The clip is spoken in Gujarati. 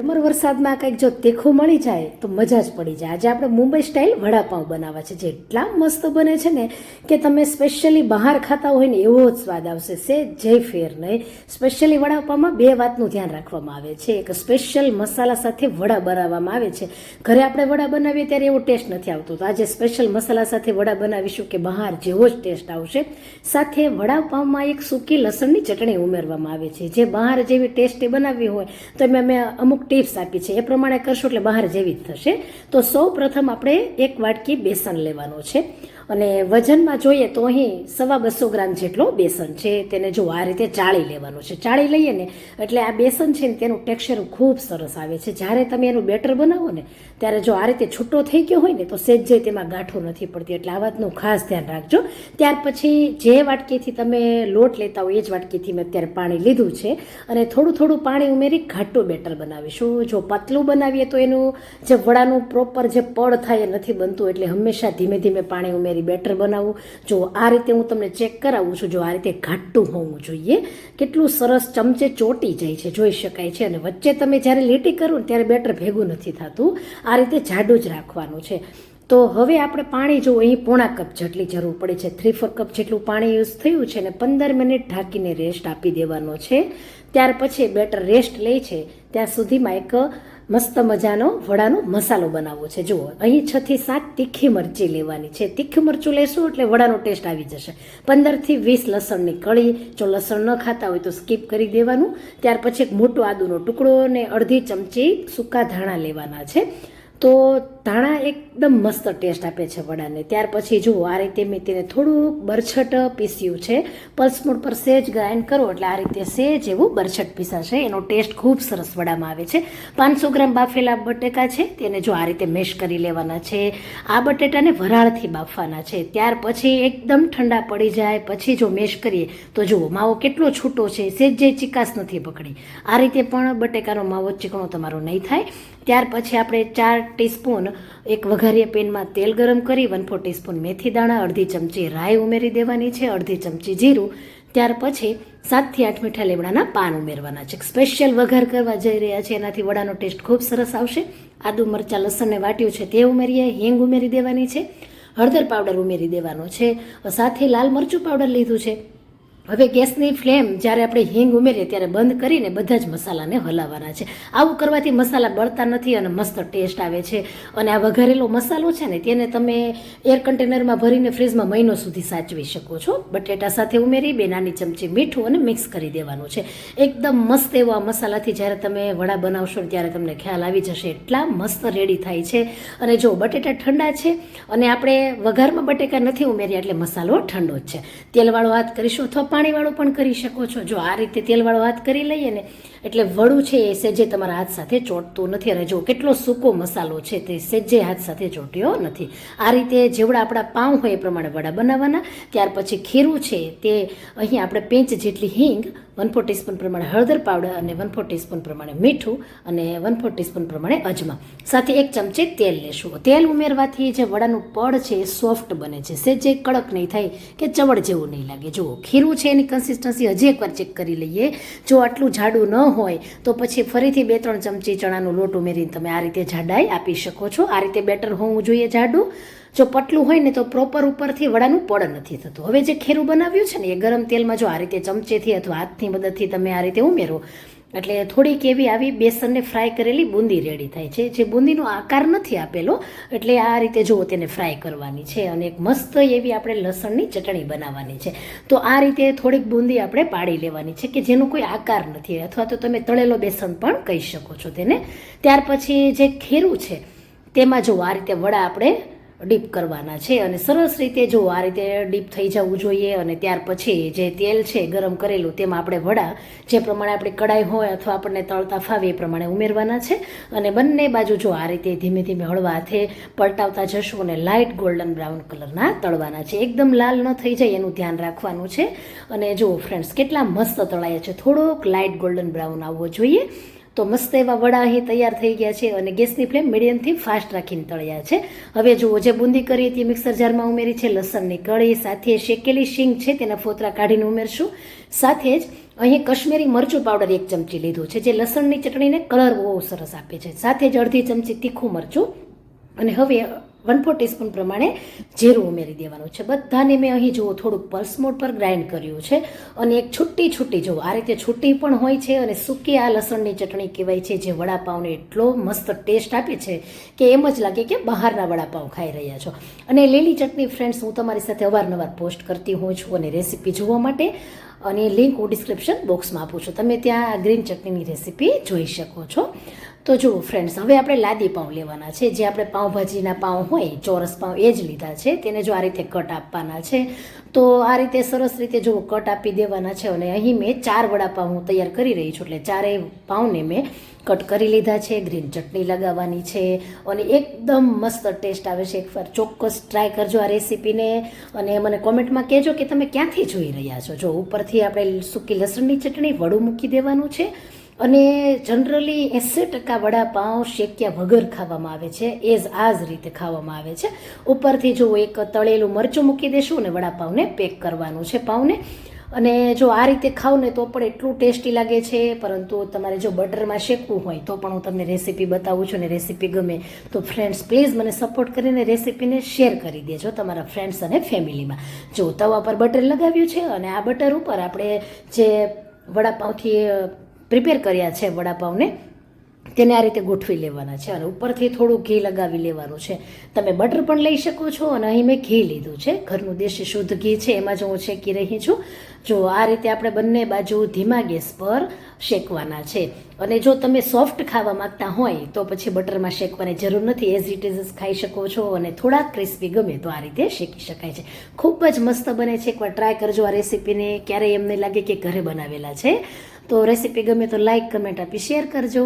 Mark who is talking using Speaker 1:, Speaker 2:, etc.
Speaker 1: સમર વરસાદમાં કંઈક જો તીખું મળી જાય, તો મજા જ પડી જાય. આજે આપણે મુંબઈ સ્ટાઇલ વડાપાઉં બનાવવા છે. જે એટલા મસ્ત બને છે ને કે તમે સ્પેશિયલી બહાર ખાતા હોય ને એવો જ સ્વાદ આવશે. સે જય ફેર નહીં. સ્પેશિયલી વડાપાઉંમાં બે વાતનું ધ્યાન રાખવામાં આવે છે. એક સ્પેશિયલ મસાલા સાથે વડા બનાવવામાં આવે છે. ઘરે આપણે વડા બનાવીએ ત્યારે એવો ટેસ્ટ નથી આવતો. તો આજે સ્પેશિયલ મસાલા સાથે વડા બનાવીશું કે બહાર જેવો જ ટેસ્ટ આવશે. સાથે વડાપાઉંમાં એક સૂકી લસણની ચટણી ઉમેરવામાં આવે છે. જે બહાર જેવી ટેસ્ટી બનાવવી હોય, તો એમાં મેં અમુક ટિપ્સ આપી છે. એ પ્રમાણે કરશું એટલે બહાર જેવી જ થશે. તો સૌ પ્રથમ આપણે એક વાટકી બેસન લેવાનો છે. અને વજનમાં જોઈએ તો અહીં સવા બસો ગ્રામ જેટલો બેસન છે. તેને જો આ રીતે ચાળી લેવાનું છે. ચાળી લઈએ ને એટલે આ બેસન છે ને તેનું ટેક્સચર ખૂબ સરસ આવે છે. જ્યારે તમે એનું બેટર બનાવો ને, ત્યારે જો આ રીતે છૂટો થઈ ગયો હોય ને, તો સેજ જે તેમાં ગાંઠો નથી પડતી. એટલે આ વાતનું ખાસ ધ્યાન રાખજો. ત્યાર પછી જે વાટકીથી તમે લોટ લેતા હોય, એ જ વાટકીથી મેં અત્યારે પાણી લીધું છે. અને થોડું થોડું પાણી ઉમેરી ઘાટું બેટર બનાવીશું. જો પતલું બનાવીએ તો એનું જે વડાનું પ્રોપર જે પડ થાય એ નથી બનતું, એટલે હંમેશા ધીમે ધીમે પાણી ઉમેરી બેટર બનાવું. જો આ રીતે હું તમને ચેક કરાવું છું, જો આ રીતે ઘાટું હોવું જોઈએ, કેટલું સરસ ચમચે ચોટી જાય છે, જોઈ શકાય છે. અને વચ્ચે તમે જ્યારે લીટી કરો ને ત્યારે બેટર ભેગું નથી થતું. આ રીતે જાડું જ રાખવાનું છે. તો હવે આપણે પાણી જો અહીં પોણા કપ જેટલી જરૂર પડે છે. થ્રી ફોર કપ જેટલું પાણી યુઝ થયું છે ને પંદર મિનિટ ઢાંકીને રેસ્ટ આપી દેવાનો છે. ત્યાર પછી બેટર રેસ્ટ લે છે. ત્યાં સુધીમાં એક મસ્ત મજાનો વડાનો મસાલો બનાવવો છે. જુઓ, અહીં છ થી સાત તીખી મરચી લેવાની છે. તીખી મરચું લેશું એટલે વડાનો ટેસ્ટ આવી જશે. પંદરથી વીસ લસણની કળી, જો લસણ ન ખાતા હોય તો સ્કીપ કરી દેવાનું. ત્યાર પછી એક મોટો આદુનો ટુકડો અને અડધી ચમચી સૂકા ધાણા લેવાના છે. તો ધાણા એકદમ મસ્ત ટેસ્ટ આપે છે વડાને. ત્યાર પછી જુઓ, આ રીતે મેં તેને થોડુંક બરછટ પીસ્યું છે. પલ્સ મોડ પર સેજ ગ્રાઇન્ડ કરો એટલે આ રીતે સેજ એવું બરછટ પીસાશે. એનો ટેસ્ટ ખૂબ સરસ વડામાં આવે છે. પાંચસો ગ્રામ બાફેલા બટેકા છે, તેને જો આ રીતે મેશ કરી લેવાના છે. આ બટેટાને વરાળથી બાફવાના છે. ત્યાર પછી એકદમ ઠંડા પડી જાય. પછી જો મેશ કરીએ, તો જુઓ, માવો કેટલો છૂટો છે. સેજ જે ચિકાસ નથી પકડી. આ રીતે પણ બટેકાનો માવો ચીકણો તમારો નહીં થાય. ત્યાર પછી આપણે ચાર ટીસ્પૂન, એક વઘારીયા પેનમાં તેલ ગરમ કરી વન ફોર ટીસ્પૂન મેથી દાણા, અડધી ચમચી રાઈ ઉમેરી દેવાની છે, અડધી ચમચી જીરું, ત્યાર પછી સાતથી આઠ મીઠા લીમડાના પાન ઉમેરવાના છે. સ્પેશિયલ વઘાર કરવા જઈ રહ્યા છે, એનાથી વડાનો ટેસ્ટ ખૂબ સરસ આવશે. આદુ, મરચાં લસણને વાટ્યું છે તે ઉમેરીએ, હિંગ ઉમેરી દેવાની છે, હળદર પાવડર ઉમેરી દેવાનો છે, સાથે લાલ મરચું પાવડર લીધું છે. હવે ગેસની ફ્લેમ જ્યારે આપણે હિંગ ઉમેરીએ ત્યારે બંધ કરીને બધા જ મસાલાને હલાવવાના છે. આવું કરવાથી મસાલા બળતા નથી અને મસ્ત ટેસ્ટ આવે છે. અને આ વઘારેલો મસાલો છે ને, તેને તમે એર કન્ટેનરમાં ભરીને ફ્રીજમાં મહિનો સુધી સાચવી શકો છો. બટેટા સાથે ઉમેરી, બે નાની ચમચી મીઠું અને મિક્સ કરી દેવાનું છે. એકદમ મસ્ત એવો આ મસાલાથી જ્યારે તમે વડા બનાવશો ત્યારે તમને ખ્યાલ આવી જશે, એટલા મસ્ત રેડી થાય છે. અને જો બટેટા ઠંડા છે અને આપણે વઘારમાં બટેકા નથી ઉમેર્યા એટલે મસાલો ઠંડો જ છે. તેલવાળો હાથ કરીશું અથવા પાણીવાળો પણ કરી શકો છો. જો આ રીતે તેલવાળો હાથ કરી લઈએ ને, એટલે વડું છે એ સેજે તમારા હાથ સાથે ચોંટતું નથી. અને જો કેટલો સૂકો મસાલો છે તે સેજે હાથ સાથે ચોંટ્યો નથી. આ રીતે જેવડા આપણા પાઉં હોય એ પ્રમાણે વડા બનાવવાના. ત્યાર પછી ખીરું છે તે અહીં આપણે પેંચ જેટલી હિંગ વન ફોર ટીસ્પૂન પ્રમાણે હળદર પાવડર અને વન ફોર ટીસ્પૂન પ્રમાણે મીઠું અને વન ફોર ટીસ્પૂન પ્રમાણે અજમા. સાથે એક ચમચી તેલ લેશું. તેલ ઉમેરવાથી જે વડાનું પડ છે એ સોફ્ટ બને છે. સેજે કડક નહીં થાય કે ચવડ જેવું નહીં લાગે. જુઓ, ખીરું છે એની કન્સિસ્ટન્સી હજી એકવાર ચેક કરી લઈએ. જો આટલું જાડું ન હોય, તો પછી ફરીથી બે ત્રણ ચમચી ચણાનો લોટ ઉમેરીને તમે આ રીતે જાડાઈ આપી શકો છો. આ રીતે બેટર હોવું જોઈએ જાડું. જો પટલું હોય ને તો પ્રોપર ઉપરથી વડાનું પડ નથી થતું. હવે જે ખીરું બનાવ્યું છે ને, એ ગરમ તેલમાં જો આ રીતે ચમચેથી અથવા હાથની મદદથી તમે આ રીતે ઉમેરો, એટલે થોડીક એવી આવી બેસનને ફ્રાય કરેલી બુંદી રેડી થાય છે. જે બુંદીનો આકાર નથી આપેલો, એટલે આ રીતે જુઓ તેને ફ્રાય કરવાની છે અને એક મસ્ત એવી આપણે લસણની ચટણી બનાવવાની છે. તો આ રીતે થોડીક બુંદી આપણે પાડી લેવાની છે કે જેનો કોઈ આકાર નથી. અથવા તો તમે તળેલો બેસન પણ કહી શકો છો તેને. ત્યાર પછી જે ખીરું છે, તેમાં જો આ રીતે વડા આપણે ડીપ કરવાના છે અને સરસ રીતે જો આ રીતે ડીપ થઈ જવું જોઈએ અને ત્યાર પછી જે તેલ છે ગરમ કરેલું તેમાં આપણે વડા, જે પ્રમાણે આપણી કડાઈ હોય અથવા આપણને તળતા ફાવે એ પ્રમાણે ઉમેરવાના છે. અને બંને બાજુ જો આ રીતે ધીમે ધીમે હળવા હાથે પલટાવતા જશું અને લાઇટ ગોલ્ડન બ્રાઉન કલરના તળવાના છે. એકદમ લાલ ન થઈ જાય એનું ધ્યાન રાખવાનું છે. અને જુઓ ફ્રેન્ડ્સ, કેટલા મસ્ત તળાયા છે. થોડોક લાઇટ ગોલ્ડન બ્રાઉન આવવો જોઈએ. તો મસ્ત એવા વડા અહીં તૈયાર થઈ ગયા છે અને ગેસની ફ્લેમ મીડિયમથી ફાસ્ટ રાખીને તળ્યા છે. હવે જુઓ, જે બુંદી કરી હતી મિક્સર જારમાં ઉમેરી છે લસણની કળી, સાથે શેકેલી શીંગ છે તેના ફોતરા કાઢીને ઉમેરશું. સાથે જ અહીં કશ્મીરી મરચું પાવડર એક ચમચી લીધું છે, જે લસણની ચટણીને કલર બહુ સરસ આપે છે. સાથે જ અડધી ચમચી તીખું મરચું. અને હવે વન ફોર ટીસ્પૂન પ્રમાણે જીરું ઉમેરી દેવાનું છે. બધાને મેં અહીં જુઓ, થોડુંક પલ્સ મોડ પર ગ્રાઇન્ડ કર્યું છે અને એક છૂટી છૂટી, જુઓ, આ રીતે છૂટી પણ હોય છે અને સૂકી આ લસણની ચટણી કહેવાય છે જે વડાપાઉને એટલો મસ્ત ટેસ્ટ આપે છે કે એમ જ લાગે કે બહારના વડાપાઉં ખાઈ રહ્યા છો. અને લીલી ચટણી ફ્રેન્ડ્સ હું તમારી સાથે અવારનવાર પોસ્ટ કરતી હોઉં છું અને રેસીપી જોવા માટે અને લિંક હું ડિસ્ક્રિપ્શન બોક્સમાં આપું છું. તમે ત્યાં ગ્રીન ચટણીની રેસીપી જોઈ શકો છો. તો જુઓ ફ્રેન્ડ્સ હવે આપણે લાદી પાઉં લેવાના છે. જે આપણે પાઉંભાજીના પાઉં હોય, ચોરસ પાઉં, એ જ લીધા છે. તેને જો આ રીતે કટ આપવાના છે, તો આ રીતે સરસ રીતે જો કટ આપી દેવાના છે અને અહીં મેં ચાર વડાપાઉં હું તૈયાર કરી રહી છું. એટલે ચારેય પાઉંને મેં કટ કરી લીધા છે, ગ્રીન ચટણી લગાવવાની છે અને એકદમ મસ્ત ટેસ્ટ આવે છે. એકવાર ચોક્કસ ટ્રાય કરજો આ રેસીપીને અને મને કોમેન્ટમાં કહેજો કે તમે ક્યાંથી જોઈ રહ્યા છો. જો ઉપરથી આપણે સૂકી લસણની ચટણી વડું મૂકી દેવાનું છે અને જનરલી એંસી ટકા વડાપાઉં શેક્યા વગર ખાવામાં આવે છે. એઝ આ જ રીતે ખાવામાં આવે છે. ઉપરથી જો એક તળેલું મરચું મૂકી દેશું ને વડાપાઉંને પેક કરવાનું છે પાઉંને. અને જો આ રીતે ખાવ ને તો પણ એટલું ટેસ્ટી લાગે છે, પરંતુ તમારે જો બટરમાં શેકવું હોય તો પણ હું તમને રેસીપી બતાવું છું અને રેસીપી ગમે તો ફ્રેન્ડ્સ પ્લીઝ મને સપોર્ટ કરીને રેસીપીને શેર કરી દેજો તમારા ફ્રેન્ડ્સ અને ફેમિલીમાં. જો તવા પર બટર લગાવ્યું છે અને આ બટર ઉપર આપણે જે વડાપાઉંથી પ્રિપેર કર્યા છે વડાપાઉંને તેને આ રીતે ગોઠવી લેવાના છે અને ઉપરથી થોડું ઘી લગાવી લેવાનું છે. તમે બટર પણ લઈ શકો છો અને અહીં મેં ઘી લીધું છે. ઘરનું દેશી શુદ્ધ ઘી છે, એમાં જ હું શેકી રહી છું. જો આ રીતે આપણે બંને બાજુ ધીમા ગેસ પર શેકવાના છે. અને જો તમે સોફ્ટ ખાવા માંગતા હોય, તો પછી બટરમાં શેકવાની જરૂર નથી. એઝ ઇટ ઇઝ ખાઈ શકો છો અને થોડા ક્રિસ્પી ગમે તો આ રીતે શેકી શકાય છે. ખૂબ જ મસ્ત બને છે. એકવાર ટ્રાય કરજો આ રેસીપીને ક્યારેય એમને લાગે કે ઘરે બનાવેલા છે. તો રેસીપી ગમે તો લાઇક કમેન્ટ આપી શેર કરજો.